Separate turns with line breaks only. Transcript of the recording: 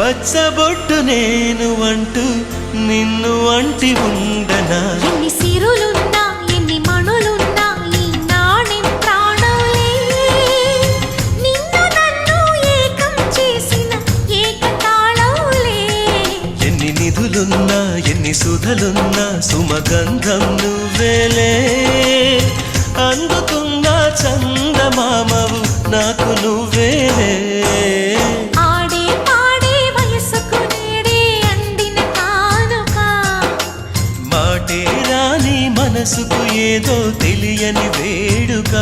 పచ్చబొట్టు నేను అంటూ నిన్ను అంటి ఉండనా?
ఎన్ని సిరులున్నా ఎన్ని మణులున్నా ఈ నాణెం ప్రాణంలే నిన్ను నన్ను ఏకం చేసిన ఏకతాళంలే
ఎన్ని నిధులున్నా ఎన్ని సుధలున్నా సుమగంధం నువ్వేలే అందుకున్న చందమామవు నాకు నువ్వేలే మాటే రాని మనసుకు ఏదో తెలియని వేడుక.